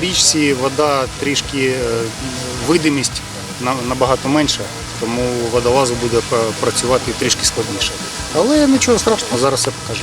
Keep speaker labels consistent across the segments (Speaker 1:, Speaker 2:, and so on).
Speaker 1: В річці вода трішки е, видимість набагато менша, тому водолазу буде працювати трішки складніше. Але нічого страшного, зараз все покаже.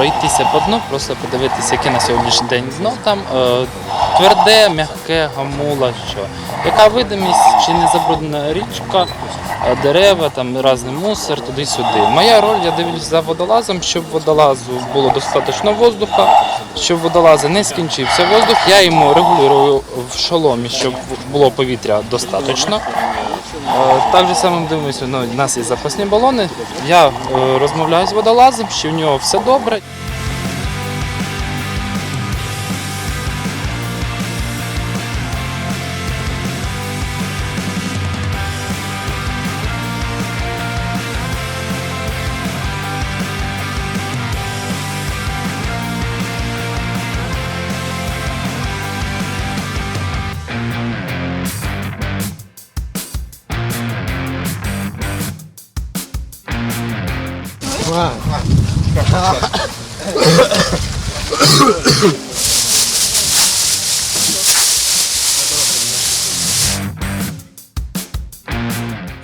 Speaker 2: пройтися по дну, просто подивитися, яке на сьогоднішній день дно. Там е, тверде, м'яке, гамула, що. Яка видимість, чи не забруднена річка, е, дерева, там різний мусор, туди-сюди. Моя роль, я дивлюсь за водолазом, щоб водолазу було достатньо воздуха, щоб водолаза не скінчився воздух. Я йому регулюю в шоломі, щоб було повітря достатньо. Е, Так же самим дивимося, ну, у нас є запасні балони. Я е, розмовляю з водолазом, що в нього все добре.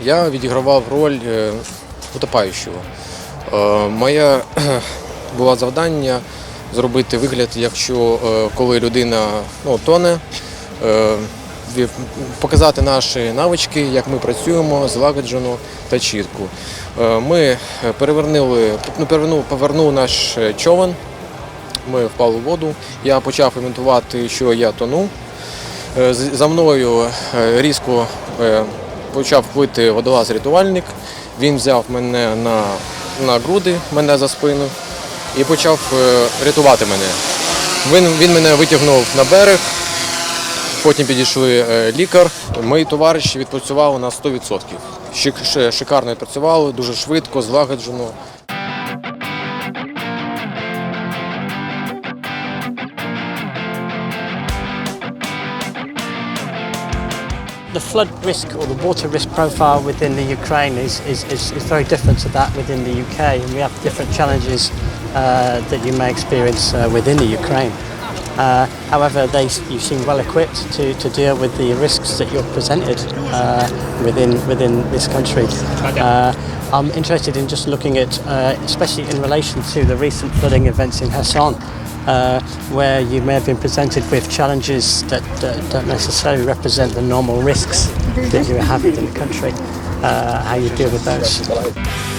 Speaker 3: Я відігравав роль е, утопаючого. Е, Моє було завдання зробити вигляд, якщо е, коли людина ну, тоне, показати наші навички, як ми працюємо злагоджено та чітко. Е, Ми перевернули, ну, повернув наш е, човен. Ми впали в воду. Я почав імітувати, що я тону. Е, За мною різко почав плити водолаз-рятувальник. Він взяв мене на, на груди, мене за спину і почав рятувати мене. Він, він мене витягнув на берег, потім підійшли е, лікар. Мої товариші відпрацювали на 100%. Шикарно відпрацювали, дуже швидко, злагоджено.
Speaker 4: The flood risk or the water risk profile within the Ukraine is, is, is, is very different to that within the UK, and we have different challenges uh, that you may experience uh, within the Ukraine. Uh, however, they, you seem well equipped to, to deal with the risks that you're presented uh, within, within this country. Uh, I'm interested in just looking at, uh, especially in relation to the recent flooding events in Hassan, uh, where you may have been presented with challenges that don't necessarily represent the normal risks that you have in the country, uh, how you deal with those.